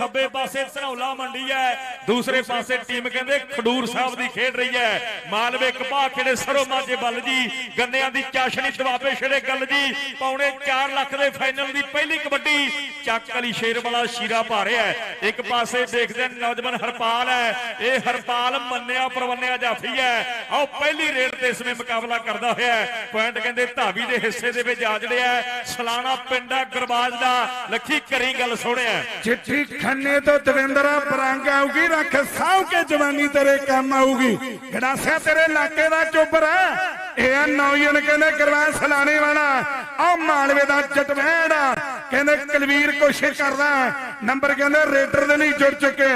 ਖੱਬੇ ਪਾਸੇ ਧਨੌਲਾ ਮੰਡੀ ਹੈ, ਦੂਸਰੇ ਪਾਸੇ ਟੀਮ ਕਹਿੰਦੇ ਖਡੂਰ ਸਾਹਿਬ ਦੀ ਖੇਡ ਰਹੀ ਹੈ। ਮਾਲਵੇ ਕਪਾਹ ਖੇੜੇ ਸਰੋ ਮਾਝੇ ਬੱਲ ਜੀ, ਗੰਨਿਆਂ ਦੀ ਚਾਸ਼ਣੀ ਦਵਾਬੇ ਛੜੇ ਗੱਲ ਜੀ, ਪੌਣੇ 4 ਲੱਖ ਦੇ ਫਾਈਨਲ ਦੀ ਪਹਿਲੀ ਕਬੱਡੀ, ਚੱਕ ਅਲੀ ਸ਼ੇਰ ਵਾਲਾ ਸ਼ੀਰਾ ਪਾ ਰਿਹਾ ਹੈ। ਇੱਕ ਪਾਸੇ ਦੇਖਦੇ ਨੌਜਵਾਨ ਹਰਪਾਲ ਹੈ, ਇਹ ਹਰਪਾਲ ਮੰਨਿਆ ਪਰਵੰਨਿਆ ਜਾਫੀ ਹੈ। ਆਓ ਪਹਿਲੀ ਰੇਡ ਤੇ ਇਸਨੇ ਮੁਕਾਬਲਾ ਕਰਦਾ ਹੋਇਆ ਹੈ। ਪੁਆਇੰਟ ਕਹਿੰਦੇ ਧਾਵੀ ਦੇ ਹਿੱਸੇ ਦੇ ਵਿੱਚ ਆ ਜੜਿਆ ਸਲਾਣਾ ਪਿੰਡਾ ਗਰਬਾਜ ਦਾ, ਲੱਖੀ ਕਰੀ ਗੱਲ ਸੁਣਿਆ ਚਿੱਠੀ ਖੰਨੇ ਤੋਂ ਦਵਿੰਦਰਾ ਬਰੰਗ ਆਊਗੀ, ਰੱਖ ਸਾਹ ਕੇ ਜਵਾਨੀ ਤੇਰੇ ਕੰਮ ਆਊਗੀ। ਗੜਾਸਿਆ ਤੇਰੇ ਇਲਾਕੇ ਦਾ ਚੋਬਰ ਹੈ ਇਹ ਆ ਨੌਜਵਾਨ, ਕਹਿੰਦੇ ਕਰਵਾ ਸਲਾਣੇ ਵਾਲਾ। ਆ ਮਾਲਵੇ ਦਾ ਚਟਵੈਣ ਕਹਿੰਦੇ ਕਲਵੀਰ ਕੋਸ਼ਿਸ਼ ਕਰਦਾ। ਨੰਬਰ ਕਹਿੰਦੇ ਰੇਡਰ ਦੇ ਲਈ ਜੁੜ ਚੁੱਕੇ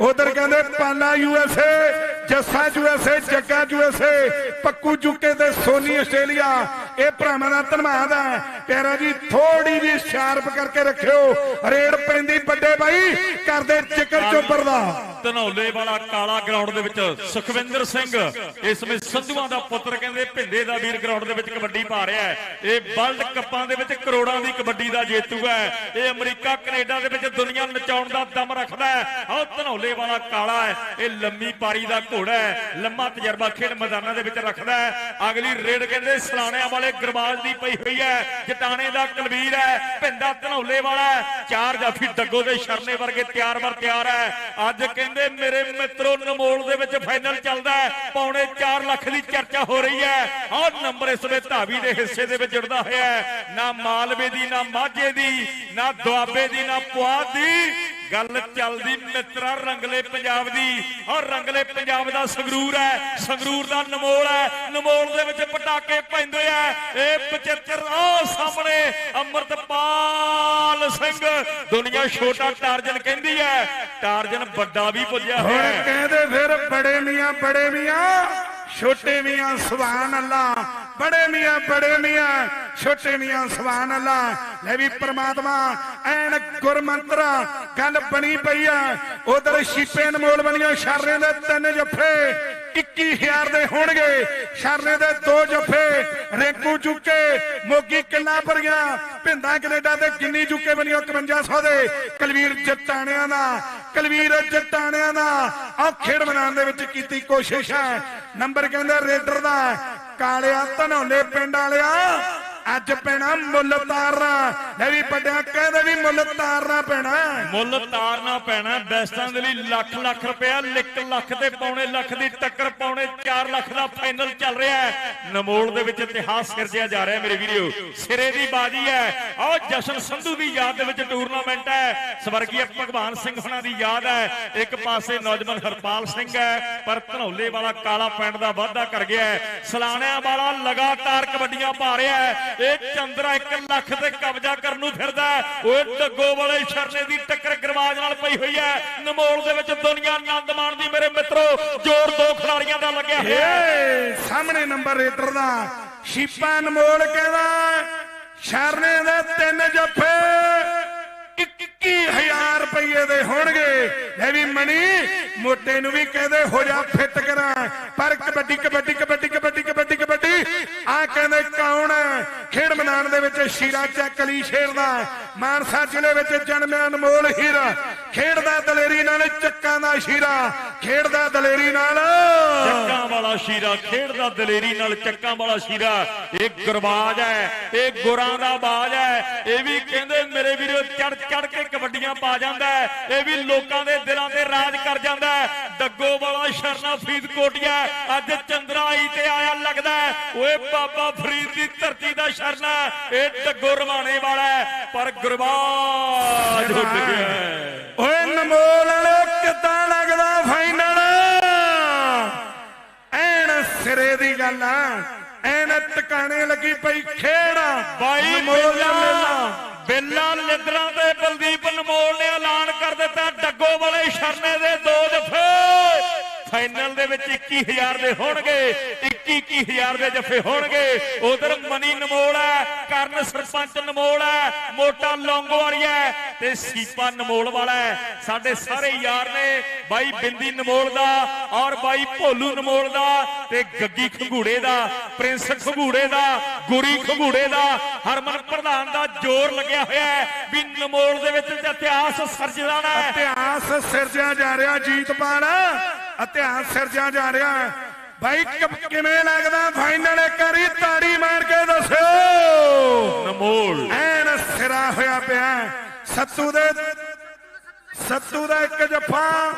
ਉਧਰ ਕਹਿੰਦੇ Pala USA Jassa USA Jagga USA Pakku ਜੁਕੇ ਤੇ ਸੋਨੀ ਆਸਟ੍ਰੇਲੀਆ। ਇਹ ਭਰਾਵਾਂ ਦਾ ਧੰਨਵਾਦ ਹੈ ਪਿਆਰਾ ਜੀ ਥੋੜੀ ਜੀ ਸ਼ਾਰਪ ਕਰਕੇ ਰੱਖਿਓ। ਰੇਡ ਪੈਂਦੀ ਵੱਡੇ ਬਾਈ ਕਰਦੇ ਜ਼ਿਕਰ ਚੋਬਰ ਦਾ। ਧਨੌਲੇ ਵਾਲਾ ਕਾਲਾ ਗਰਾਊਂਡ ਦੇ ਵਿੱਚ ਸੁਖਵਿੰਦਰ ਸਿੰਘ, ਇਸ ਵਿੱਚ ਸੰਧੂਆਂ ਦਾ ਪੁੱਤਰ ਕਹਿੰਦੇ ਭਿੰਦੇ ਦਾ ਵੀਰ ਗਰਾਊਂਡ ਦੇ ਵਿੱਚ ਕਬੱਡੀ ਪਾ ਰਿਹਾ ਹੈ। ਇਹ ਵਰਲਡ ਕੱਪਾਂ ਦੇ ਵਿੱਚ ਕਰੋੜਾਂ ਦੀ ਕਬੱਡੀ ਦਾ ਜੇਤੂ ਹੈ। ਇਹ ਅਮਰੀਕਾ, ਕੈਨੇਡਾ ਦੇ ਵਿੱਚ ਦੁਨੀਆ ਨਚਾਉਣ ਦਾ ਦਮ ਰੱਖਦਾ ਹੈ। ਆਹ ਧਨੌਲੇ ਵਾਲਾ ਕਾਲਾ ਹੈ। ਇਹ ਲੰਮੀ ਪਾਰੀ ਦਾ ਘੋੜਾ ਹੈ। ਲੰਮਾ ਤਜਰਬਾ ਖੇਡ ਮੈਦਾਨਾਂ ਦੇ ਵਿੱਚ ਰੱਖਦਾ ਹੈ। ਅਗਲੀ ਰੇਡ ਕਹਿੰਦੇ ਸਲਾਣਿਆਂ ਵਾਲੇ ਗਰਬਾਜ ਦੀ ਪਈ ਹੋਈ ਹੈ। ਜਟਾਣੇ ਦਾ ਕਲਵੀਰ ਹੈ। ਭਿੰਦਾ ਧਨੌਲੇ ਵਾਲਾ ਚਾਰ ਜਾਫੀ ਡੱਗੋ ਦੇ ਸ਼ਰਨੇ ਵਰਗੇ ਤਿਆਰ ਵਰ ਤਿਆਰ ਹੈ। ਅੱਜ ਕਹਿੰਦੇ ਮੇਰੇ ਮਿੱਤਰੋ, ਨਮੋਲ ਦੇ ਵਿੱਚ ਫਾਈਨਲ ਚੱਲਦਾ ਹੈ। ਪੌਣੇ 4 ਲੱਖ ਦੀ ਚਰਚਾ ਹੋ ਰਹੀ ਹੈ। ਆਹ ਨੰਬਰ ਇਸ ਵੇ ਧਾਵੀ ਦੇ ਹਿੱਸੇ ਦੇ ਵਿੱਚ ਜੁੜਦਾ ਹੋਇਆ ਨਾ ਮਾਲਵੇ ਦੀ, ਨਾ ਮਾਝੇ ਦੀ, ਨਾ ਦੁਆਬੇ ਦੀ, ਨਾ ਪੁਆਧ ਦੀ। ਗੱਲ ਚੱਲਦੀ ਮਿੱਤਰਾ ਰੰਗਲੇ ਪੰਜਾਬ ਦੀ। ਔਰ ਰੰਗਲੇ ਪੰਜਾਬ ਦਾ ਸੰਗਰੂਰ ਹੈ ਸੰਗਰੂਰ ਦਾ ਨਮੋਲ ਹੈ ਨਮੋਲ ਦੇ ਵਿੱਚ ਪਟਾਕੇ ਪੈਂਦੇ ਆ। ਇਹ 75 ਆ ਸਾਹਮਣੇ ਅਮਰਤਪਾਲ ਸਿੰਘ। ਦੁਨੀਆ ਛੋਟਾ ਟਾਰਜਨ ਕਹਿੰਦੀ ਹੈ। ਟਾਰਜਨ ਵੱਡਾ ਵੀ ਪੁੱਜਿਆ ਹੋਇਆ ਹੁਣ ਕਹਿੰਦੇ ਫਿਰ ਬੜੇ ਮੀਆਂ ਬੜੇ ਮੀਆਂ ਛੋਟੇ ਮੀਆਂ ਸੁਭਾਨ ਅੱਲਾ ਬੜੇ ਮੀਆਂ ਬੜੇ ਮੀਆਂ। ਛੋਟੇ ਮੀਆਂ ਸੁਭਾਨ ਅੱਲਾ, ਲੈ ਵੀ ਪ੍ਰਮਾਤਮਾ, ਐਨ ਗੁਰਮੰਤਰ, ਗੱਲ ਬਣੀ ਪਈ ਆ। ਉਧਰ ਸ਼ੀਪੇ ਨਮੋਲ ਬਣੀਆਂ, ਸ਼ਰਨੇ ਦੇ ਤਿੰਨ ਜੱਫੇ 21000 ਦੇ ਹੋਣਗੇ। ਸ਼ਰਨੇ ਦੇ ਦੋ ਜੱਫੇ, ਰੇਕੂ ਚੁੱਕੇ ਮੋਗੀ ਕਿੱਲਾ ਭਰੀਆਂ, ਭਿੰਦਾ ਕੈਨੇਡਾ ਤੇ ਕਿੰਨੀ ਚੁੱਕੇ ਬਣੀਆਂ 5100 ਦੇ। ਕਲਵੀਰ ਜੱਟਾਣਿਆਂ ਦਾ, ਕਲਵੀਰ ਜੱਟਾਣਿਆਂ ਦਾ ਆ ਖੇਡ ਬਣਾਉਣ ਦੇ ਵਿੱਚ ਕੀਤੀ ਕੋਸ਼ਿਸ਼ ਹੈ। ਨੰਬਰ ਕਹਿੰਦੇ ਰੇਡਰ ਦਾ, ਕਾਲਿਆ ਧਨੌਲੇ ਪਿੰਡ ਵਾਲਿਆ। ਅੱਜ ਪੈਣਾ ਮੁੱਲ ਤਾਰਨਾ। ਲੈ ਵੀ ਵੱਡਿਆ ਕਹਿੰਦੇ ਵੀ ਮੁੱਲ ਤਾਰਨਾ ਪੈਣਾ। ਮੁੱਲ ਤਾਰਨਾ ਪੈਣਾ। ਬੈਸਟਾਂ ਦੇ ਲਈ ਲੱਖ ਲੱਖ ਰੁਪਇਆ ਲਿਕ ਲੱਖ ਤੇ ਪੌਣੇ ਲੱਖ ਦੀ ਟੱਕਰ, ਪੌਣੇ 4 ਲੱਖ ਦਾ ਫਾਈਨਲ ਚੱਲ ਰਿਹਾ ਹੈ। ਨਮੋਲ ਦੇ ਵਿੱਚ ਇਤਿਹਾਸ ਸਿਰਜਿਆ ਜਾ ਰਿਹਾ ਮੇਰੇ ਵੀਰੋ। ਸਿਰੇ ਦੀ ਬਾਜੀ ਹੈ। ਆਹ ਜਸ਼ਨ ਸੰਧੂ ਦੀ ਯਾਦ ਦੇ ਵਿੱਚ ਟੂਰਨਾਮੈਂਟ ਹੈ। ਸਵਰਗੀ ਭਗਵਾਨ ਸਿੰਘ ਹੁਣਾਂ ਦੀ ਯਾਦ ਹੈ। ਇੱਕ ਪਾਸੇ ਨੌਜਵਾਨ ਹਰਪਾਲ ਸਿੰਘ ਹੈ, ਪਰ ਧਨੌਲੇ ਵਾਲਾ ਕਾਲਾ ਪਿੰਡ ਦਾ ਵਾਅਦਾ ਕਰ ਗਿਆ ਹੈ। ਸਲਾਣਿਆਂ ਵਾਲਾ ਲਗਾਤਾਰ ਕਬੱਡੀਆਂ ਪਾ ਰਿਹਾ ਹੈ। ਇਹ ਚੰਦਰਾ 1 ਲੱਖ ਤੇ ਕਬਜ਼ਾ ਕਰਨ ਨੂੰ ਫਿਰਦਾ ਓਏ ਡੱਗੋ ਵਾਲੇ ਸ਼ਰਨੇ ਦੀ ਟੱਕਰ ਗਰਵਾਜ ਨਾਲ ਪਈ ਹੋਈ ਹੈ। ਨਮੋਲ ਦੇ ਵਿੱਚ ਦੁਨੀਆ ਆਨੰਦ ਮਾਣਦੀ ਮੇਰੇ ਮਿੱਤਰੋ, ਜ਼ੋਰ ਦੋ ਖਿਡਾਰੀਆਂ ਦਾ ਲੱਗਿਆ ਹੋਇਆ ਸਾਹਮਣੇ ਨੰਬਰ ਰੇਡਰ ਦਾ ਸ਼ੀਪਾ ਨਮੋਲ ਕਹਿੰਦਾ ਸ਼ਰਨੇ ਦੇ ਤਿੰਨ ਜੱਫੇ 21000 ਰੁਪਏ ਦੇ ਹੋਣਗੇ। ਇਹ ਵੀ ਮਣੀ ਮੋਟੇ ਨੂੰ ਵੀ ਕਹਿੰਦੇ ਹੋ ਜਾ ਫਿੱਟ ਕਰਾਂ ਪਰ ਕਬੱਡੀ ਕਬੱਡੀ ਕਬੱਡੀ ਕਬੱਡੀ ਕਬੱਡੀ ਕਬੱਡੀ ਆ ਕਹਿੰਦੇ ਕੌਣ ਹੈ? ਖੇਡ ਮੈਦਾਨ ਦੇ ਵਿੱਚ ਸ਼ੀਰਾ ਚੱਕ ਅਲੀ ਸ਼ੇਰ ਦਾ ਮਾਨਸਾ ਜ਼ਿਲ੍ਹੇ ਵਿੱਚ ਜਨਮਿਆ ਅਨਮੋਲ ਹੀਰਾ। ਖੇਡਦਾ ਦਲੇਰੀ ਨਾਲ ਚੱਕਾਂ ਦਾ ਸ਼ੀਰਾ ਖੇਡਦਾ ਦਲੇਰੀ ਨਾਲ। ਚੱਕਾਂ ਵਾਲਾ ਸ਼ੀਰਾ ਖੇਡਦਾ ਦਲੇਰੀ ਨਾਲ ਚੱਕਾਂ ਵਾਲਾ ਸ਼ੀਰਾ। ਇਹ ਗੁਰਬਾਜ ਹੈ ਇਹ ਗੁਰਾਂ ਦਾ ਬਾਜ ਹੈ। ਇਹ ਵੀ ਕਹਿੰਦੇ ਮੇਰੇ ਵੀਰੋ ਚੜ ਚੜ ਕੇ ਕਬੱਡੀਆਂ ਪਾ ਜਾਂਦਾ ਹੈ। ਇਹ ਵੀ ਲੋਕਾਂ ਦੇ ਦਿਲਾਂ ਤੇ ਰਾਜ ਕਰ ਜਾਂਦਾ ਹੈ। ਡੱਗੋ ਵਾਲਾ ਸ਼ਰਨਾ ਫਰੀਦਕੋਟਿਆ ਅੱਜ ਚੰਦਰਾਈ ਤੇ ਆਇਆ ਲੱਗਦਾ। ਓਏ ਬਾਬਾ ਫਰੀਦ ਦੀ ਧਰਤੀ ਦਾ ਸ਼ਰਨਾ ਇਹ ਡੱਗੋ ਰਵਾਣੇ ਵਾਲਾ ਪਰ ਗੁਰਬਾਜ ਉੱਡ ਗਿਆ। ਓਏ ਨਮੋਲ ਵਾਲੇ ਕਿੱਦਾਂ ਲੱਗਦਾ ਫਾਈਨਲ ਐਨ ਸਿਰੇ ਦੀ ਗੱਲ ਆ। ਐਨ ਟਿਕਾਣੇ ਲੱਗੀ ਪਈ ਖੇਡ ਬਾਈ ਮੇਲਾ। ਬੇਲਾ ਲਿੱਦਰਾਂ ਤੇ ਬਲਦੀਪ ਨਮੋਲ ਨੇ ਐਲਾਨ ਕਰ ਦਿੱਤਾ ਡੱਗੋ ਵਾਲੇ ਸ਼ਰਨੇ ਦੇ ਦੋ ਦਫੇ ਫਾਈਨਲ ਦੇ ਵਿੱਚ 21000 ਦੇ ਹੋਣਗੇ। 21 ਹਜ਼ਾਰ ਦੇ ਜੱਫੇ ਹੋਣਗੇ। ਉਧਰ ਮਨੀ ਨਮੋਲ ਹੈ, ਕਰਨ ਸਰਪੰਚ ਨਮੋਲ ਹੈ, ਮੋਟਾ ਲੌਂਗੋਵਾਲੀਆ ਹੈ ਤੇ ਸੀਪਾ ਨਮੋਲ ਵਾਲਾ ਸਾਡੇ ਸਾਰੇ ਯਾਰ ਨੇ ਬਾਈ ਬਿੰਦੀ ਨਮੋਲ ਦਾ ਔਰ ਬਾਈ ਭੋਲੂ ਨਮੋਲ ਦਾ ਤੇ ਗੱਗੀ ਖੰਗੂੜੇ ਦਾ, ਪ੍ਰਿੰਸ ਖੰਗੂੜੇ ਦਾ, ਗੁਰੀ ਖੰਗੂੜੇ ਦਾ, ਹਰਮਨ ਪ੍ਰਧਾਨ ਦਾ ਜ਼ੋਰ ਲੱਗਿਆ ਹੋਇਆ ਹੈ ਵੀ ਨਮੋਲ ਦੇ ਵਿੱਚ ਇਤਿਹਾਸ ਸਿਰਜਣਾ ਹੈ। ਇਤਿਹਾਸ ਸਿਰਜਿਆ ਜਾ ਰਿਹਾ ਜੀਤਪਾਲ ਇਤਿਹਾਸ ਸਿਰਜਿਆ ਜਾ ਰਿਹਾ ਹੈ। ਕਿ- ਕਿਵੇਂ ਲੱਗਦਾ? ਫਾਈਨਲ ਇੱਕ ਵਾਰੀ ਤਾੜੀ ਮਾਰ ਕੇ ਦੱਸਿਓ। ਨਮੋਲ ਐਨ ਸਿਰਾ ਹੋਇਆ ਪਿਆ। ਸੱਤੂ ਦੇ ਸੱਤੂ ਦਾ ਇੱਕ ਜੱਫਾ।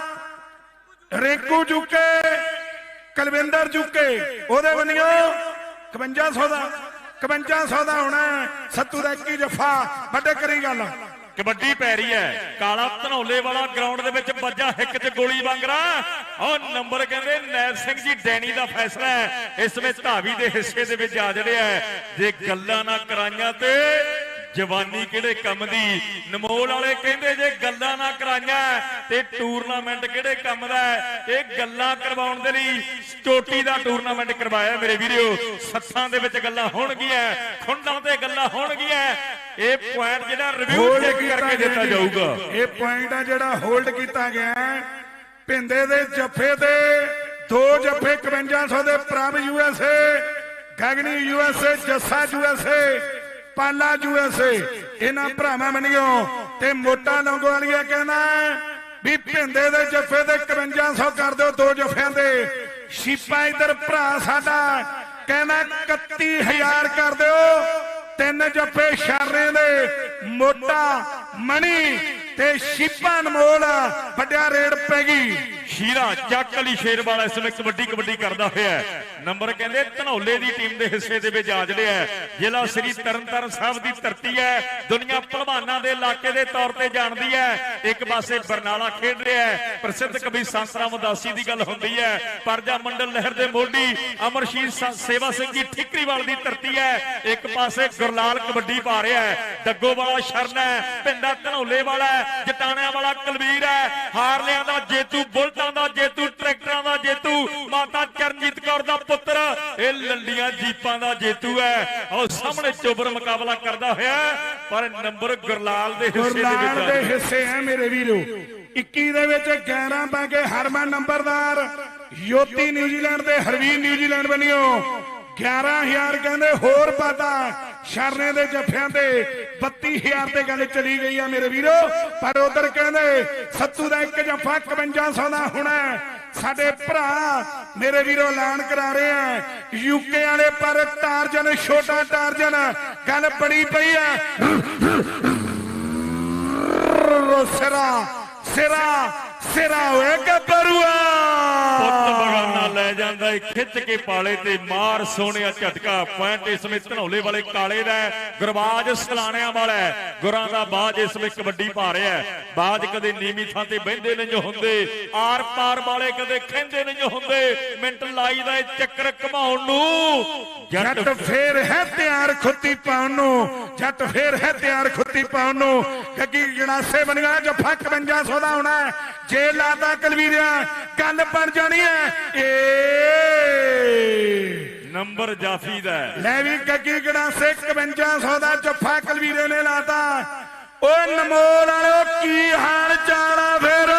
ਰਿੰਕੂ ਜੁਕੇ ਕਲਵਿੰਦਰ ਜੁਕੇ। ਉਹਦੇ ਬੰਨਿਓ 5500 ਦਾ 5500 ਦਾ ਹੋਣਾ। ਸੱਤੂ ਦਾ ਇੱਕ ਹੀ ਜੱਫਾ। ਵੱਡੇ ਕਰੀ ਗੱਲ। ਕਬੱਡੀ ਪੈ ਰਹੀ ਹੈ। ਕਾਲਾ ਧਨੌਲੇ ਵਾਲਾ ਗਰਾਊਂਡ ਦੇ ਵਿੱਚ ਵੱਜਾ ਹਿੱਕ 'ਚ ਗੋਲੀ ਵਾਂਗਰਾ। ਉਹ ਨੰਬਰ ਕਹਿੰਦੇ, ਨੈਲ ਸਿੰਘ ਜੀ, ਡੈਣੀ ਦਾ ਫੈਸਲਾ ਹੈ। ਇਸ ਵਿੱਚ ਧਾਵੀ ਦੇ ਹਿੱਸੇ ਦੇ ਵਿੱਚ ਆ ਜੜਿਆ ਜੇ ਗੱਲਾਂ ਨਾ ਕਰਾਈਆਂ ਤੇ ਜਵਾਨੀ ਕਿਹੜੇ ਕੰਮ ਦੀ ਨਮੋਲ ਵਾਲੇ ਕਹਿੰਦੇ ਜੇ ਗੱਲਾਂ ਨਾ ਕਰਾਈਆਂ ਤੇ ਟੂਰਨਾਮੈਂਟ ਕਿਹੜੇ ਕੰਮ ਦਾ? ਇਹ ਗੱਲਾਂ ਕਰਵਾਉਣ ਦੇ ਲਈ ਚੋਟੀ ਦਾ ਟੂਰਨਾਮੈਂਟ ਕਰਵਾਇਆ ਮੇਰੇ ਵੀਰੋ ਸੱਥਾਂ ਦੇ ਵਿੱਚ ਗੱਲਾਂ ਹੋਣਗੀਆਂ ਖੁੰਡਾਂ ਤੇ ਗੱਲਾਂ ਹੋਣਗੀਆਂ ਇਹ ਪੁਆਇੰਟ ਜਿਹੜਾ ਰਿਵਿਊ ਚੈੱਕ ਕਰਕੇ ਦਿੱਤਾ। ਜਾਊਗਾ ਇਹ ਪੁਆਇੰਟ ਆ ਜਿਹੜਾ ਹੋਲਡ ਕੀਤਾ ਗਿਆ। ਭਿੰਦੇ ਦੇ ਜੱਫੇ ਤੇ ਦੋ ਜੱਫੇ 5500 ਦੇ Prabh USA Gagni USA Jassa USA Pala USA ਇਹਨਾਂ ਭਰਾਵਾਂ ਮੰਨਿਓ ਤੇ ਮੋਟਾ ਲੰਗੋਵਾਲੀਆ ਕਹਿੰਦਾ ਵੀ ਭਿੰਦੇ ਦੇ ਜੱਫੇ ਤੇ 5500 ਕਰ ਦਿਓ ਦੋ ਜੱਫਿਆਂ ਦੇ। ਸ਼ੀਪਾ ਇਧਰ ਭਰਾ ਸਾਡਾ ਕਹਿੰਦਾ 31000 ਕਰ ਦਿਓ। ਤਿੰਨ ਜੱਫੇ ਸ਼ਰਨੇ ਦੇ ਮੋਟਾ ਮਣੀ ਤੇ ਸ਼ੀਪਾ ਅਨਮੋਲ ਵੱਡਿਆ ਰੇਡ ਪੈ ਗਈ। ਸ਼ੀਰਾ ਚੱਕ ਅਲੀ ਸ਼ੇਰਵਾਲਾ ਇਸ ਵੇਲੇ ਕਬੱਡੀ ਕਬੱਡੀ ਕਰਦਾ ਹੋਇਆ ਨੰਬਰ ਕਹਿੰਦੇ ਧਨੌਲੇ ਦੀ ਟੀਮ ਦੇ ਹਿੱਸੇ ਦੇ ਵਿੱਚ ਆ ਜੜਿਆ ਹੈ। ਜ਼ਿਲ੍ਹਾ ਸ੍ਰੀ ਤਰਨਤਾਰਨ ਸਾਹਿਬ ਦੀ ਧਰਤੀ ਹੈ। ਦੁਨੀਆ ਪਹਿਲਵਾਨਾਂ ਦੇ ਇਲਾਕੇ ਦੇ ਤੌਰ ਤੇ ਜਾਣਦੀ ਹੈ। ਇੱਕ ਪਾਸੇ ਬਰਨਾਲਾ ਖੇਡ ਰਿਹਾ ਹੈ ਪ੍ਰਸਿੱਧ ਕਵੀ ਸੰਤ ਉਦਾਸੀ ਦੀ ਗੱਲ ਹੁੰਦੀ ਹੈ ਪਰਜਾ ਮੰਡਲ ਲਹਿਰ ਦੇ ਮੋਢੀ ਅਮਰਸ਼ੀਰ ਸੇਵਾ ਸਿੰਘ ਜੀ ਠਿਕਰੀਵਾਲ ਦੀ ਧਰਤੀ ਹੈ ਇੱਕ ਪਾਸੇ ਗੁਰਲਾਲ ਕਬੱਡੀ ਪਾ ਰਿਹਾ ਹੈ ਡੱਗੋ ਵਾਲਾ ਸ਼ਰਨ ਹੈ ਪਿੰਡਾ ਧਨੌਲੇ ਵਾਲਾ ਜਟਾਣਿਆਂ ਵਾਲਾ ਕਲਵੀਰ ਹੈ ਹਾਰਲਿਆਂ ਦਾ ਜੇਤੂ ਬੁਲਟਾਂ ਦਾ ਜੇਤੂ ਟਰੈਕਟਰਾਂ ਦਾ ਜੇਤੂ ਮਾਤਾ ਚਰਨਜੀਤ ਕੌਰ ਦਾ ਪੁੱਤਰ ਇਹ ਲੰਡੀਆਂ ਜੀਪਾਂ ਦਾ ਜੇਤੂ ਹੈ ਉਹ ਸਾਹਮਣੇ ਚੋਬਰ ਮੁਕਾਬਲਾ ਕਰਦਾ ਹੋਇਆ ਪਰ ਨੰਬਰ ਗੁਰਲਾਲ ਦੇ ਹਿੱਸੇ ਦੇ ਗੁਰਲਾਲ ਵਿੱਚ ਦੇ ਆ ਹਿੱਸੇ ਹੈ ਮੇਰੇ ਵੀਰੋ। 21 ਦੇ ਵਿੱਚ 11 ਪਾ ਹਰਮਨ ਨੰਬਰਦਾਰ। ਯੋਤੀ ਨਿਊਜ਼ੀਲੈਂਡ ਦੇ ਹਰਵੀਰ ਨਿਊਜ਼ੀਲੈਂਡ ਬਣਿਓ 11000 ਕਹਿੰਦੇ ਹੋਰ ਪਾਤਾ ਸ਼ਰਨੇ ਦੇ ਜੱਫਿਆਂ ਤੇ 32000 ਤੇ ਗੱਲ ਚਲੀ ਗਈ ਆ ਮੇਰੇ ਵੀਰੋ। ਪਰ ਉਧਰ ਕਹਿੰਦੇ ਸੱਤੂ ਦਾ ਇੱਕ ਜੱਫਾ 5500 ਦਾ ਹੋਣਾ ਸਾਡੇ ਭਰਾ ਮੇਰੇ ਵੀਰੋ ਐਲਾਨ ਕਰਾ ਰਹੇ ਆ। ਯੂਕੇ ਵਾਲੇ ਪਰ ਟਾਰਜਨ, ਛੋਟਾ ਟਾਰਜਨ, ਗੱਲ ਬੜੀ ਪਈ ਆ। البر سرا سرا ਸਿਰਾ ਹੋਏ ਗੱਭਰੂਆ ਪੁੱਤ ਬਗਾਨਾ ਲੈ ਜਾਂਦਾ ਏ ਖਿੱਚ ਕੇ ਪਾਲੇ ਤੇ ਮਾਰ ਸੋਹਣਿਆ ਝਟਕਾ ਪੁਆਇੰਟ ਇਸ ਵਿੱਚ ਧਨੌਲੇ ਵਾਲੇ ਕਾਲੇ ਦਾ ਗੁਰਬਾਜ ਸਲਾਣਿਆਂ ਵਾਲਾ। ਗੁਰਾਂ ਦਾ ਬਾਜ ਇਸ ਵਿੱਚ ਕਬੱਡੀ ਪਾ ਰਿਹਾ ਹੈ। ਬਾਜ ਕਦੇ ਨੀਵੀਂ ਥਾਂ ਤੇ ਬਹਿੰਦੇ ਨਹੀਂ ਹੁੰਦੇ ਆਰ ਪਾਰ ਵਾਲੇ ਕਦੇ ਖਹਿੰਦੇ ਨਹੀਂ ਹੁੰਦੇ ਮਿੰਟ ਲਾਈ ਦਾ ਚੱਕਰ ਘਮਾਉਣ ਨੂੰ ਜੱਟ ਫੇਰ ਹੈ ਤਿਆਰ ਖੁੱਤੀ ਪਾਉਣ ਨੂੰ ਜੱਟ ਫੇਰ ਹੈ ਤਿਆਰ ਖੁੱਤੀ ਪਾਉਣ ਨੂੰ ਗੱਗੀ ਗਣਾਸੇ ਬਣਿਆ ਜੱਫਾ 5500 ਦਾ ਹੋਣਾ ਹੈ। ਜੇ ਲਾਦਾ ਕਲਵੀਰਿਆ ਗੱਲ ਬਣ ਜਾਣੀ ਏ। ਨੰਬਰ ਜਾਫੀ ਦਾ। ਲੈ ਵੀ ਗੱਗੀ ਗਣਾਸੇ 5500 ਦਾ ਜੱਫਾ ਕਲਵੀਰੇ ਨੇ ਲਾਤਾ। ਓ ਨਮੋਲ ਵਾਲਿਓ ਕੀ ਹਾਲ ਚਾਲ ਆ ਫੇਰ?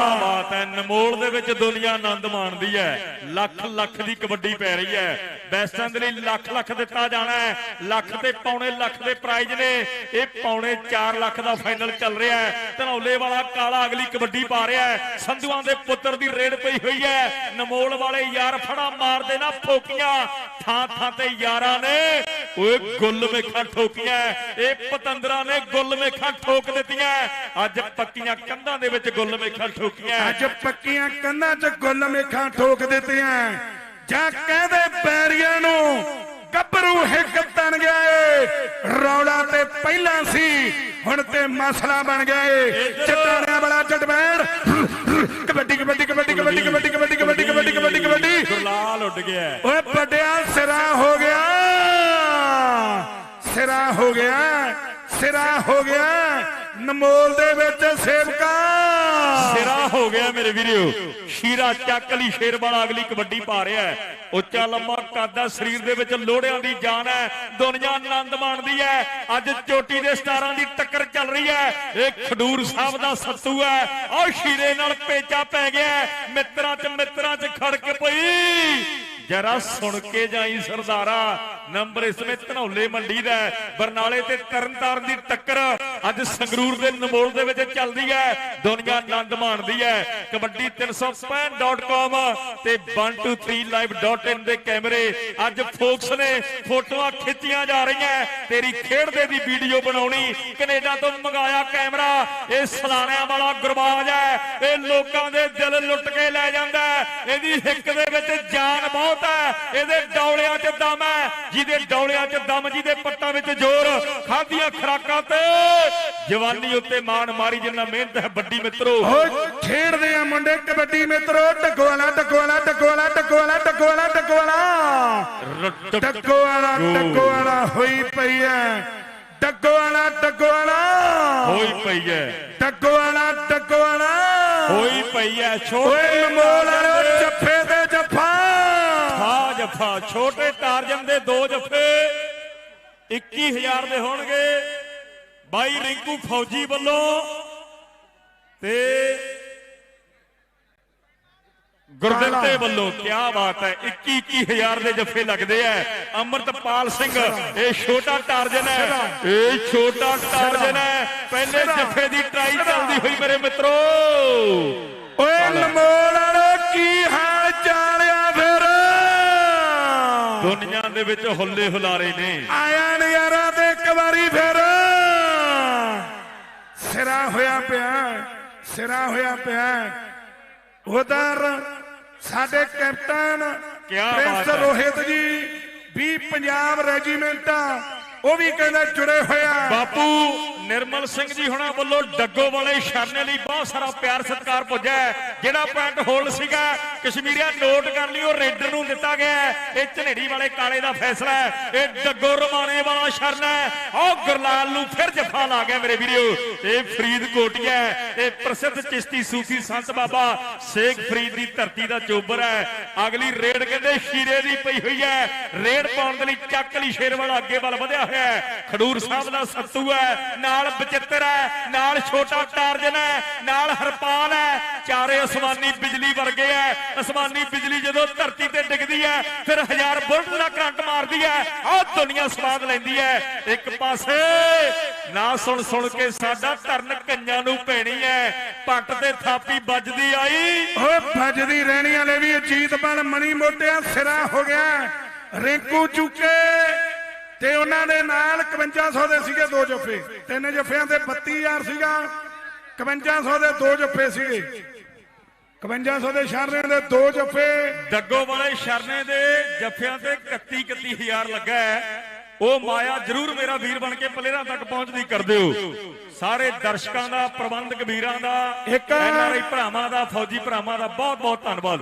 ਬਾਤ ਹੈ ਨਮੋਲ ਦੇ ਵਿੱਚ ਦੁਨੀਆ ਆਨੰਦ ਮਾਣਦੀ ਹੈ। ਲੱਖ ਲੱਖ ਦੀ ਕਬੱਡੀ ਪੈ ਰਹੀ ਹੈ। ਬੈਸਟਾਂ ਦੇ ਲਈ ਲੱਖ ਲੱਖ ਦਿੱਤਾ ਜਾਣਾ ਹੈ। ਲੱਖ ਤੇ ਪੌਣੇ ਲੱਖ ਦੇ ਪ੍ਰਾਈਜ਼ ਨੇ। ਇਹ ਪੌਣੇ 4 ਲੱਖ ਦਾ ਫਾਈਨਲ ਚੱਲ ਰਿਹਾ ਹੈ। ਧਨੌਲੇ ਵਾਲਾ ਕਾਲਾ ਅਗਲੀ ਕਬੱਡੀ ਪਾ ਰਿਹਾ ਹੈ। ਸੰਧੂਆਂ ਦੇ ਪੁੱਤਰ ਦੀ ਰੇਡ ਪਈ ਹੋਈ ਹੈ। ਨਮੋਲ ਵਾਲੇ ਯਾਰ ਫੜਾ ਮਾਰਦੇ ਨਾ ਫੋਕੀਆਂ। ਥਾਂ ਥਾਂ ਤੇ ਯਾਰਾਂ ਨੇ ਓਏ ਗੁੱਲ ਮੇਖਾਂ ਠੋਕੀਆਂ ਇਹ ਪਤੰਦਰਾਂ ਨੇ ਗੁੱਲ ਮੇਖਾਂ ਠੋਕ ਦਿੱਤੀਆਂ ਅੱਜ ਪੱਕੀਆਂ ਕੰਧਾਂ ਦੇ ਵਿੱਚ ਗੁੱਲ ਮੇਖਾਂ ਠੋਕੀਆਂ ਅੱਜ ਪੱਕੀਆਂ ਕੰਨਾਂ 'ਚ ਗੁੱਲ ਮੇਖਾਂ ਠੋਕ ਦਿੱਤੀਆਂ ਜਾਂ ਕਹਿੰਦੇ ਬੈਰੀਆਂ ਨੂੰ ਗੱਭਰੂ ਹਿੱਕ ਤਣ ਗਿਆ ਏ। ਰੌਲਾ ਤੇ ਪਹਿਲਾਂ ਸੀ ਹੁਣ ਤੇ ਮਸਲਾ ਬਣ ਗਿਆ ਏ। ਚਟਾਣਿਆਂ ਵਾਲਾ ਚਟਬੈੜ ਕਬੱਡੀ ਕਬੱਡੀ ਕਬੱਡੀ ਕਬੱਡੀ ਕਬੱਡੀ ਕਬੱਡੀ ਕਬੱਡੀ ਕਬੱਡੀ ਕਬੱਡੀ ਕਬੱਡੀ। ਗੁਰਲਾਲ ਉੱਡ ਗਿਆ। ਓਏ ਵੱਡਿਆ ਸਿਰਾ ਹੋ ਗਿਆ। ਸਿਰਾ ਹੋ ਗਿਆ, ਸਿਰਾ ਹੋ ਗਿਆ। ਨਮੋਲ ਦੇ ਵਿੱਚ ਸੇਵਕਾ। ਸਿਰਾ ਹੋ ਗਿਆ ਮੇਰੇ ਵੀਰੋ। ਸ਼ੀਰਾ ਚੱਕ ਲਈ ਸ਼ੇਰ ਵਾਲਾ, ਅਗਲੀ ਕਬੱਡੀ ਪਾ ਰਿਹਾ ਹੈ। ਉੱਚਾ ਲੰਮਾ ਕਾਦਾ ਸਰੀਰ ਦੇ ਵਿੱਚ ਲੋੜਿਆਂ ਦੀ ਜਾਨ ਹੈ, ਦੁਨੀਆ ਆਨੰਦ ਮਾਣਦੀ ਹੈ। ਅੱਜ ਚੋਟੀ ਦੇ ਸਟਾਰਾਂ ਦੀ ਟੱਕਰ ਚੱਲ ਰਹੀ ਹੈ। ਇਹ ਖਡੂਰ ਸਾਹਿਬ ਦਾ ਸੱਤੂ ਹੈ। ਆਹ ਸ਼ੀਰੇ ਨਾਲ ਪੇਚਾ ਪੈ ਗਿਆ ਮਿੱਤਰਾਂ 'ਚ ਮਿੱਤਰਾਂ 'ਚ ਖੜਕ ਪਈ। ਜਰਾ ਸੁਣ ਕੇ ਜਾਈ ਸਰਦਾਰਾ, ਨੰਬਰ ਇਸ ਵਿੱਚ ਧਨੌਲੇ ਮੰਡੀ ਦਾ ਬਰਨਾਲੇ ਤੇ ਤਰਨਤਾਰਨ ਦੀ ਟੱਕਰ ਅੱਜ ਸੰਗਰੂਰ ਦੇ ਨਮੋਲ ਦੇ ਵਿੱਚ ਚੱਲਦੀ ਹੈ, ਦੁਨੀਆ ਆਨੰਦ ਮਾਣਦੀ ਹੈ। ਕਬੱਡੀ 365.com ਤੇ 123live.in ਦੇ ਕੈਮਰੇ ਅੱਜ ਫੋਕਸ ਨੇ ਫੋਟੋਆਂ ਖਿੱਚੀਆਂ ਜਾ ਰਹੀਆਂ ਤੇਰੀ ਖੇਡਦੇ ਦੀ ਵੀਡੀਓ ਬਣਾਉਣੀ, ਕੈਨੇਡਾ ਤੋਂ ਮੰਗਾਇਆ ਕੈਮਰਾ, ਇਹ ਸਲਾਣਿਆਂ ਵਾਲਾ ਗੁਰਬਾਜ ਹੈ, ਇਹ ਲੋਕਾਂ ਦੇ ਦਿਲ ਲੁੱਟ ਕੇ ਲੈ ਜਾਂਦਾ ਇਹਦੀ ਹਿੱਕ ਦੇ ਵਿੱਚ ਜਾਨ ਬਹੁਤ ਹੈ। ਇਹਦੇ ਡੌਲਿਆਂ 'ਚ ਦਮ ਹੈ। ਜਿਹਦੇ ਡੌਲਿਆਂ 'ਚ ਦਮ ਜਿਹਦੇ ਪੱਟਾਂ ਵਿੱਚ ਜ਼ੋਰ ਖਾਧੀਆਂ ਖਰਾਕਾਂ ਤੇ ਜਵਾਨੀ ਉੱਤੇ ਮਾਣ ਮਾਰੀ ਜਿੰਨਾ ਮਿਹਨਤ ਹੈ ਵੱਡੀ ਮਿੱਤਰੋ। ਖੇਡਦੇ ਆ ਮੁੰਡੇ ਕਬੱਡੀ ਮਿੱਤਰੋ ਟਕਵਾਲਾ ਟਕਵਾਲਾ ਟਕਵਾਲਾ ਟਕਵਾਲਾ ਟਕਵਾਲਾ ਟਕਵਾਲਾ ਟਕਵਾਲਾ ਟਕਵਾਲਾ ਹੋਈ ਪਈ ਐ। ਟਕਵਾਲਾ ਟਕਵਾਲਾ ਹੋਈ ਪਈ ਐ। ਟਕਵਾਲਾ ਟਕਵਾਲਾ ਹੋਈ ਪਈ ਐ। ਓਏ ਛੋਟੇ ਨਮੋਲ ਵਾਲੋ ਜਫਾ ਛੋਟੇ ਟਾਰਜਨ ਦੇ ਦੋ ਜਫੇ 21000 ਦੇ ਹੋਣਗੇ। ਬਾਈ ਰਿੰਕੂ ਫੌਜੀ ਵੱਲੋਂ ਤੇ ਗੁਰਦਿੱਤੇ ਵੱਲੋਂ। ਕੀ ਬਾਤ ਹੈ 21 21000 ਦੇ ਜੱਫੇ ਲੱਗਦੇ ਐ। ਅਮਰਤਪਾਲ ਸਿੰਘ ਇਹ ਛੋਟਾ ਟਾਰਜਨ ਹੈ ਇਹ ਛੋਟਾ ਟਾਰਜਨ ਹੈ ਪਹਿਲੇ ਜੱਫੇ ਦੀ ਟਰਾਈ ਚੱਲਦੀ ਹੋਈ ਮੇਰੇ ਮਿੱਤਰੋ। ਓਏ ਨਮੋਲ ਵਾਲੋ ਕੀ ਦੇ ਵਿੱਚ ਹੁੱਲੇ ਹੁਲਾਰੇ ਨੇ। ਆਇਆ ਨਜ਼ਾਰਾ ਤੇ ਇੱਕ ਵਾਰੀ ਫਿਰ। ਸਿਰਾ ਹੋਇਆ ਪਿਆ ਸਿਰਾ ਹੋਇਆ ਪਿਆ। ਉਧਰ ਸਾਡੇ ਕੈਪਟਨ ਪ੍ਰਿੰਸ ਬਾਤ ਹੈ। ਰੋਹਿਤ ਜੀ ਵੀ ਪੰਜਾਬ ਰੈਜੀਮੈਂਟ ਉਹ ਵੀ ਕਹਿੰਦੇ ਜੁੜੇ ਹੋਇਆ ਬਾਪੂ ਨਿਰਮਲ ਸਿੰਘ ਜੀ ਹੁਣਾਂ ਵੱਲੋਂ ਡੱਗੋ ਵਾਲੇ ਸ਼ਰਨੇ ਲਈ ਬਹੁਤ ਸਾਰਾ ਪਿਆਰ ਸਤਿਕਾਰ ਪੁੱਜਿਆ ਜਿਹੜਾ ਪੁਆਇੰਟ ਹੋਲਡ ਸੀਗਾ, ਕਸ਼ਮੀਰੀਆ ਨੋਟ ਕਰ ਲਈ ਉਹ ਰੇਡਰ ਨੂੰ ਦਿੱਤਾ ਗਿਆ ਇਹ ਝਨੇੜੀ ਵਾਲੇ ਕਾਲੇ ਦਾ ਫੈਸਲਾ ਹੈ। ਇਹ ਡੱਗੋ ਰਮਾਣੇ ਵਾਲਾ ਸ਼ਰਨ ਹੈ। ਉਹ ਗੁਰਲਾਲ ਨੂੰ ਫਿਰ ਜਫਾ ਲਾ ਗਿਆ ਮੇਰੇ ਵੀਰੋ। ਇਹ ਫਰੀਦਕੋਟੀਆ ਇਹ ਪ੍ਰਸਿੱਧ ਚਿਸ਼ਤੀ ਸੂਫੀ ਸੰਤ ਬਾਬਾ ਸ਼ੇਖ ਫਰੀਦ ਦੀ ਧਰਤੀ ਦਾ ਚੋਬਰ ਹੈ। ਅਗਲੀ ਰੇਡ ਕਹਿੰਦੇ ਸ਼ੀਰੇ ਦੀ ਪਈ ਹੋਈ ਹੈ। ਰੇਡ ਪਾਉਣ ਦੇ ਲਈ ਚੱਕ ਲਈ ਸ਼ੇਰ ਵਾਲਾ ਅੱਗੇ ਵੱਲ ਵਧਿਆ ਹੋਇਆ ਹੈ। ਖਡੂਰ ਸਾਹਿਬ ਦਾ ਸੱਤੂ ਹੈ। ਨਾਲ ਬਚਿੱਤਰ ਹੈ, ਨਾਲ ਛੋਟਾ ਟਾਰਜਨ ਹੈ, ਨਾਲ ਹਰਪਾਲ ਹੈ। ਚਾਰੇ ਅਸਮਾਨੀ ਬਿਜਲੀ ਵਰਗੇ ਹੈ। ਅਸਮਾਨੀ ਬਿਜਲੀ ਜਦੋਂ ਧਰਤੀ ਤੇ ਡਿੱਗਦੀ ਹੈ, ਫਿਰ ਹਜ਼ਾਰ ਬੁਲਟ ਦਾ ਕਰੰਟ ਮਾਰਦੀ ਹੈ, ਆਹ ਦੁਨੀਆ ਸਵਾਦ ਲੈਂਦੀ ਹੈ। ਇੱਕ ਪਾਸੇ, ਨਾ ਸੁਣ ਸੁਣ ਕੇ ਸਾਡਾ ਧਰਨ ਕੰਨਾਂ ਨੂੰ ਪੈਣੀ ਹੈ। ਪੱਟ ਤੇ ਥਾਪੀ ਵੱਜਦੀ ਆਈ। ਓਏ ਭੱਜਦੀ ਰਹਿਣੀ ਵਾਲੇ ਵੀ ਅਜੀਤ ਬਣ, ਮਣੀ ਮੋਟਿਆ ਸਿਰਾ ਹੋ ਗਿਆ। ਰਿੰਕੂ ਚੁੱਕੇ। ਤੇ ਉਹਨਾਂ ਦੇ ਨਾਲ 5100 ਦੇ ਸੀਗੇ ਦੋ ਜੱਫੇ। ਤਿੰਨ ਜੱਫਿਆਂ ਤੇ 32000 ਸੀਗਾ। 5100 ਦੇ ਦੋ ਜੱਫੇ ਸੀਗੇ। 5100 ਦੇ ਸ਼ਰਨੇ ਦੇ ਦੋ ਜੱਫੇ। ਡੱਗੋ ਵਾਲੇ ਸ਼ਰਨੇ ਦੇ ਜੱਫਿਆਂ ਤੇ 31 31000 ਲੱਗਾ ਉਹ ਮਾਇਆ ਜਰੂਰ ਮੇਰਾ ਵੀਰ ਬਣ ਕੇ ਪਲੇਰਾਂ ਤੱਕ ਪਹੁੰਚਦੀ ਕਰ ਦਿਓ। ਸਾਰੇ ਦਰਸ਼ਕਾਂ ਦਾ ਪ੍ਰਬੰਧਕ ਵੀਰਾਂ ਦਾ ਇੱਕ- ਐਨਆਰਆਈ ਭਰਾਵਾਂ ਦਾ ਫੌਜੀ ਭਰਾਵਾਂ ਦਾ ਬਹੁਤ ਬਹੁਤ ਧੰਨਵਾਦ।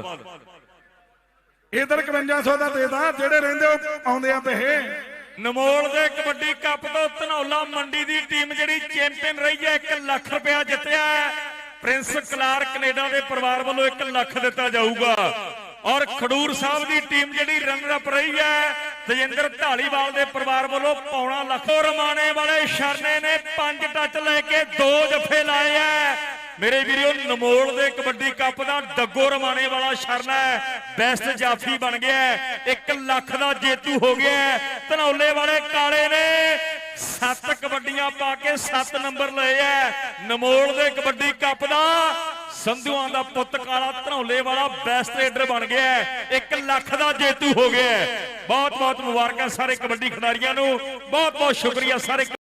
ਇਧਰ 5100 ਦਾ ਦੇਦਾ ਜਿਹੜੇ ਰਹਿੰਦੇ ਆਉਂਦੇ ਆ ਪੈਸੇ। ਨਮੋਲ ਦੇ ਕਬੱਡੀ ਕੱਪ ਤੋਂ ਧਨੌਲਾ ਮੰਡੀ ਦੀ ਟੀਮ ਜਿਹੜੀ ਚੈਂਪੀਅਨ ਰਹੀ ਹੈ 1 ਲੱਖ ਰੁਪਇਆ ਜਿੱਤਿਆ ਪ੍ਰਿੰਸ ਕਲਾਰ ਕੈਨੇਡਾ ਦੇ ਪਰਿਵਾਰ ਵੱਲੋਂ 1 ਲੱਖ ਦਿੱਤਾ ਜਾਊਗਾ। ਔਰ ਖਡੂਰ ਸਾਹਿਬ ਦੀ ਟੀਮ ਜਿਹੜੀ ਰਨਰ ਅਪ ਰਹੀ ਹੈ ਤਜਿੰਦਰ ਢਾਲੀਵਾਲ ਦੇ ਪਰਿਵਾਰ ਵੱਲੋਂ ਪੌਣਾ ਲੱਖ। ਰਮਾਣੇ ਵਾਲੇ ਸ਼ਰਨੇ ਨੇ ਪੰਜ ਟੱਚ ਲੈ ਕੇ ਦੋ ਜੱਫੇ ਲਾਏ ਐ ਮੇਰੇ ਵੀਰੋ, ਨਮੋਲ ਦੇ ਕਬੱਡੀ ਕੱਪ ਦਾ ਡੱਗੋ ਰਮਾਣੇ ਵਾਲਾ ਸ਼ਰਨਾ ਹੈ। ਬੈਸਟ ਜਾਫੀ ਬਣ ਗਿਆ 1 ਲੱਖ ਦਾ ਜੇਤੂ ਹੋ ਗਿਆ ਧਨੌਲੇ ਵਾਲੇ ਕਾਲੇ ਨੇ ਸੱਤ ਕਬੱਡੀਆਂ ਪਾ ਕੇ 7 ਨੰਬਰ ਲਏ ਐ ਨਮੋਲ ਦੇ ਕਬੱਡੀ ਕੱਪ ਦਾ ਸੰਧੂਆਂ ਦਾ ਪੁੱਤ ਕਾਲਾ ਧਨੌਲੇ ਵਾਲਾ ਬੈਸਟ ਰੇਡਰ ਬਣ ਗਿਆ 1 ਲੱਖ ਦਾ ਜੇਤੂ ਹੋ ਗਿਆ ਬਹੁਤ ਬਹੁਤ ਮੁਬਾਰਕਾਂ ਸਾਰੇ ਕਬੱਡੀ ਖਿਡਾਰੀਆਂ ਨੂੰ। ਬਹੁਤ ਬਹੁਤ ਸ਼ੁਕਰੀਆ ਸਾਰੇ